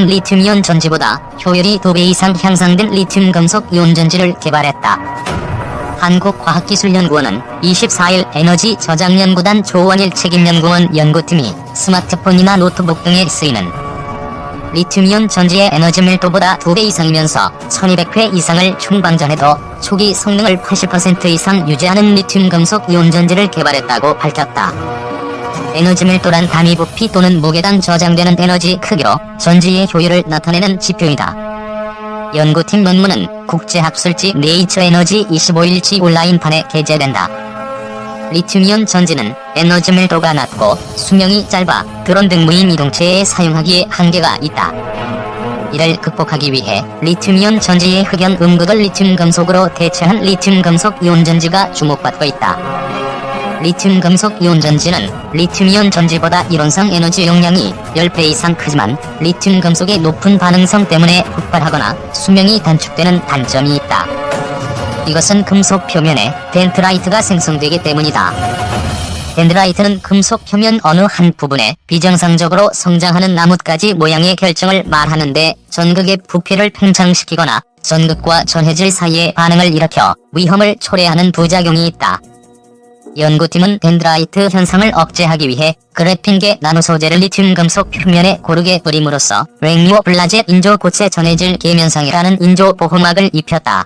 리튬이온 전지보다 효율이 2배 이상 향상된 리튬 금속 이온 전지를 개발했다. 한국과학기술연구원은 24일 에너지 저장연구단 조원일 책임연구원 연구팀이 스마트폰이나 노트북 등에 쓰이는 리튬이온 전지의 에너지 밀도보다 2배 이상이면서 1200회 이상을 충방전해도 초기 성능을 80% 이상 유지하는 리튬 금속 이온 전지를 개발했다고 밝혔다. 에너지 밀도란 단위 부피 또는 무게당 저장되는 에너지 크기로 전지의 효율을 나타내는 지표이다. 연구팀 논문은 국제학술지 네이처 에너지 25일치 온라인판에 게재된다. 리튬이온 전지는 에너지 밀도가 낮고 수명이 짧아 드론 등 무인 이동체에 사용하기에 한계가 있다. 이를 극복하기 위해 리튬이온 전지의 흑연 음극을 리튬 금속으로 대체한 리튬 금속 이온 전지가 주목받고 있다. 리튬 금속 이온 전지는 리튬 이온 전지보다 이론상 에너지 용량이 10배 이상 크지만 리튬 금속의 높은 반응성 때문에 폭발하거나 수명이 단축되는 단점이 있다. 이것은 금속 표면에 덴트라이트가 생성되기 때문이다. 덴드라이트는 금속 표면 어느 한 부분에 비정상적으로 성장하는 나뭇가지 모양의 결정을 말하는데 전극의 부피를 팽창시키거나 전극과 전해질 사이에 반응을 일으켜 위험을 초래하는 부작용이 있다. 연구팀은 덴드라이트 현상을 억제하기 위해 그래핀계 나노소재를 리튬 금속 표면에 고르게 뿌림으로써 랭리오 블라제 인조 고체 전해질 계면상이라는 인조 보호막을 입혔다.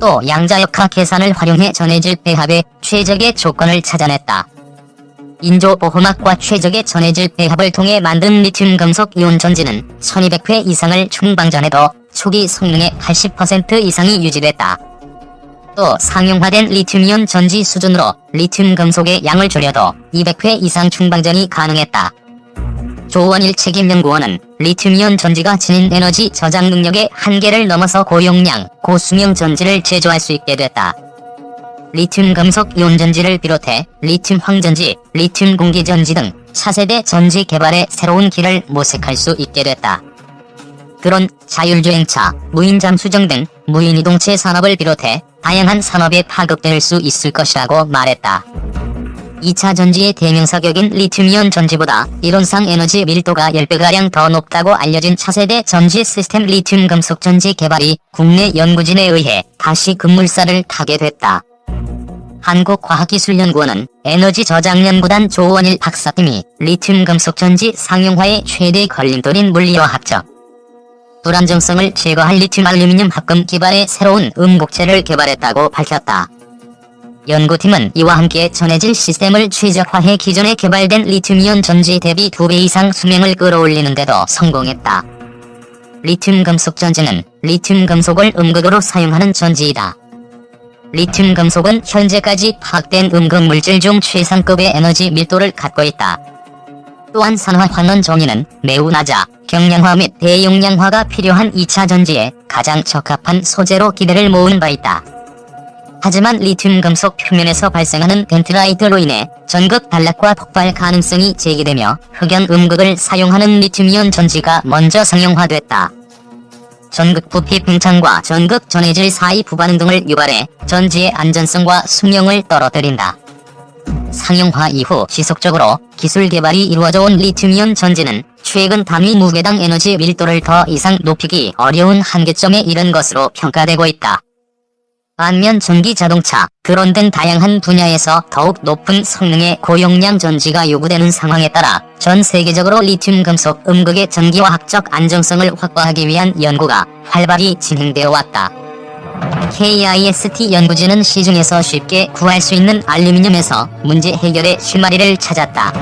또 양자역학 계산을 활용해 전해질 배합의 최적의 조건을 찾아냈다. 인조 보호막과 최적의 전해질 배합을 통해 만든 리튬 금속 이온 전지는 1200회 이상을 충방전해도 초기 성능의 80% 이상이 유지됐다. 또 상용화된 리튬이온 전지 수준으로 리튬 금속의 양을 줄여도 200회 이상 충방전이 가능했다. 조원일 책임연구원은 리튬이온 전지가 지닌 에너지 저장 능력의 한계를 넘어서 고용량, 고수명 전지를 제조할 수 있게 됐다. 리튬 금속 이온 전지를 비롯해 리튬 황전지, 리튬 공기 전지 등 차세대 전지 개발의 새로운 길을 모색할 수 있게 됐다. 드론, 자율주행차, 무인잠 수정 등 무인이동체 산업을 비롯해 다양한 산업에 파급될 수 있을 것이라고 말했다. 2차 전지의 대명 사격인 리튬이온 전지보다 이론상 에너지 밀도가 10배가량 더 높다고 알려진 차세대 전지 시스템 리튬 금속 전지 개발이 국내 연구진에 의해 다시 급물살을 타게 됐다. 한국과학기술연구원은 에너지 저장연구단 조원일 박사팀이 리튬 금속 전지 상용화의 최대 걸림돌인 물리화학적 불안정성을 제거할 리튬 알루미늄 합금 기반의 새로운 음곡체를 개발했다고 밝혔다. 연구팀은 이와 함께 전해질 시스템을 최적화해 기존에 개발된 리튬이온 전지 대비 2배 이상 수명을 끌어올리는데도 성공했다. 리튬 금속 전지는 리튬 금속을 음극으로 사용하는 전지이다. 리튬 금속은 현재까지 파악된 음극 물질 중 최상급의 에너지 밀도를 갖고 있다. 또한 산화 환원 종이는 매우 낮아 경량화 및 대용량화가 필요한 2차 전지에 가장 적합한 소재로 기대를 모은 바 있다. 하지만 리튬 금속 표면에서 발생하는 덴트라이트로 인해 전극 단락과 폭발 가능성이 제기되며 흑연 음극을 사용하는 리튬이온 전지가 먼저 상용화됐다. 전극 부피 팽창과 전극 전해질 사이 부반응 등을 유발해 전지의 안전성과 수명을 떨어뜨린다. 상용화 이후 지속적으로 기술 개발이 이루어져 온 리튬이온 전지는 최근 단위 무게당 에너지 밀도를 더 이상 높이기 어려운 한계점에 이른 것으로 평가되고 있다. 반면 전기 자동차, 드론 등 다양한 분야에서 더욱 높은 성능의 고용량 전지가 요구되는 상황에 따라 전 세계적으로 리튬 금속 음극의 전기화학적 안정성을 확보하기 위한 연구가 활발히 진행되어 왔다. KIST 연구진은 시중에서 쉽게 구할 수 있는 알루미늄에서 문제 해결의 실마리를 찾았다.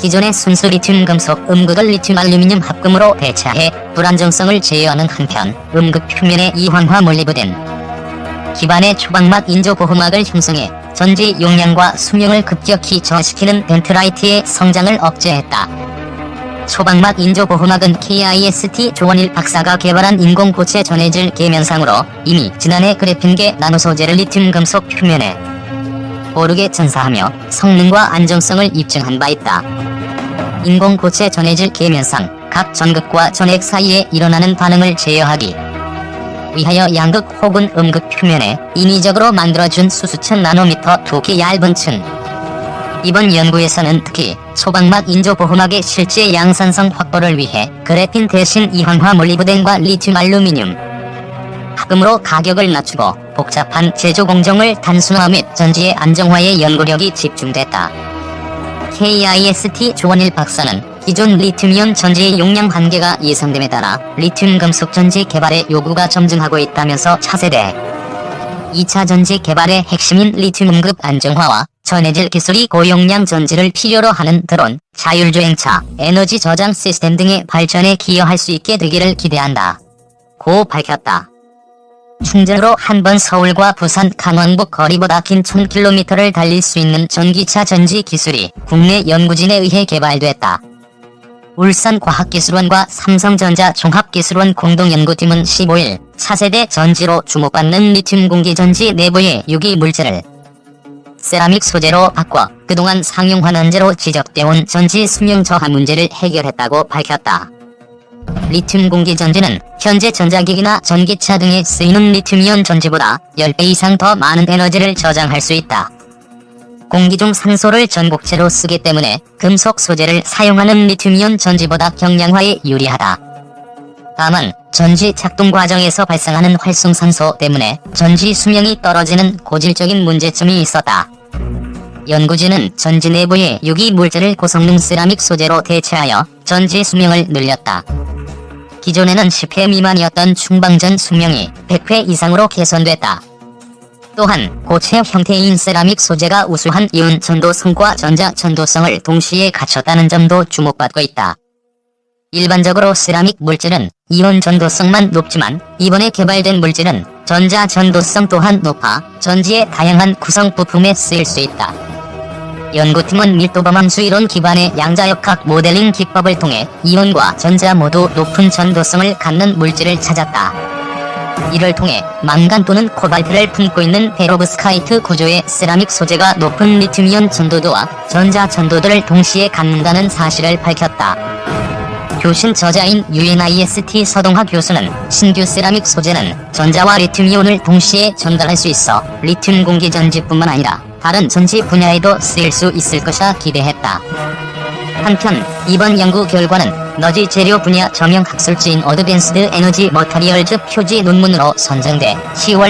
기존의 순수 리튬 금속 음극을 리튬 알루미늄 합금으로 대체해 불안정성을 제어하는 한편 음극 표면에 이황화 몰리브덴 기반의 초박막 인조 보호막을 형성해 전지 용량과 수명을 급격히 저하시키는 덴트라이트의 성장을 억제했다. 초박막 인조 보호막은 KIST 조원일 박사가 개발한 인공 고체 전해질 계면상으로 이미 지난해 그래핀계 나노소재를 리튬 금속 표면에 고르게 전사하며 성능과 안정성을 입증한 바 있다. 인공 고체 전해질 계면상 각 전극과 전액 사이에 일어나는 반응을 제어하기 위하여 양극 혹은 음극 표면에 인위적으로 만들어준 수수천 나노미터 두께 얇은 층 이번 연구에서는 특히 소방막 인조 보호막의 실제 양산성 확보를 위해 그래핀 대신 이항화 몰리브덴과 리튬 알루미늄 합금으로 가격을 낮추고 복잡한 제조 공정을 단순화 및 전지의 안정화에 연구력이 집중됐다. KIST 조원일 박사는 기존 리튬이온 전지의 용량 한계가 예상됨에 따라 리튬 금속 전지 개발의 요구가 점증하고 있다면서 차세대 2차 전지 개발의 핵심인 리튬 공급 안정화와 전해질 기술이 고용량 전지를 필요로 하는 드론, 자율주행차, 에너지 저장 시스템 등의 발전에 기여할 수 있게 되기를 기대한다. 고 밝혔다. 충전으로 한 번 서울과 부산 강원북 거리보다 긴 1000km를 달릴 수 있는 전기차 전지 기술이 국내 연구진에 의해 개발됐다. 울산과학기술원과 삼성전자 종합기술원 공동연구팀은 15일 차세대 전지로 주목받는 리튬 공기 전지 내부의 유기 물질을 세라믹 소재로 바꿔 그동안 상용화 난제로 지적되어 온 전지 수명 저하 문제를 해결했다고 밝혔다. 리튬 공기 전지는 현재 전자기기나 전기차 등에 쓰이는 리튬이온 전지보다 10배 이상 더 많은 에너지를 저장할 수 있다. 공기 중 산소를 전복체로 쓰기 때문에 금속 소재를 사용하는 리튬이온 전지보다 경량화에 유리하다. 다만 전지 작동 과정에서 발생하는 활성산소 때문에 전지 수명이 떨어지는 고질적인 문제점이 있었다. 연구진은 전지 내부의 유기 물질을 고성능 세라믹 소재로 대체하여 전지 수명을 늘렸다. 기존에는 10회 미만이었던 충방전 수명이 100회 이상으로 개선됐다. 또한 고체 형태인 세라믹 소재가 우수한 이온 전도성과 전자 전도성을 동시에 갖췄다는 점도 주목받고 있다. 일반적으로 세라믹 물질은 이온 전도성만 높지만 이번에 개발된 물질은 전자 전도성 또한 높아 전지의 다양한 구성 부품에 쓰일 수 있다. 연구팀은 밀도범함 수 이론 기반의 양자역학 모델링 기법을 통해 이온과 전자 모두 높은 전도성을 갖는 물질을 찾았다. 이를 통해 망간 또는 코발트를 품고 있는 페로브스카이트 구조의 세라믹 소재가 높은 리튬이온 전도도와 전자 전도도를 동시에 갖는다는 사실을 밝혔다. 교신 저자인 UNIST 서동학 교수는 신규 세라믹 소재는 전자와 리튬이온을 동시에 전달할 수 있어 리튬 공기 전지뿐만 아니라 다른 전지 분야에도 쓰일 수 있을 것이라 기대했다. 한편 이번 연구 결과는 너지 재료 분야 저명 학술지인 어드밴스드 에너지 머터리얼즈 표지 논문으로 선정돼 10월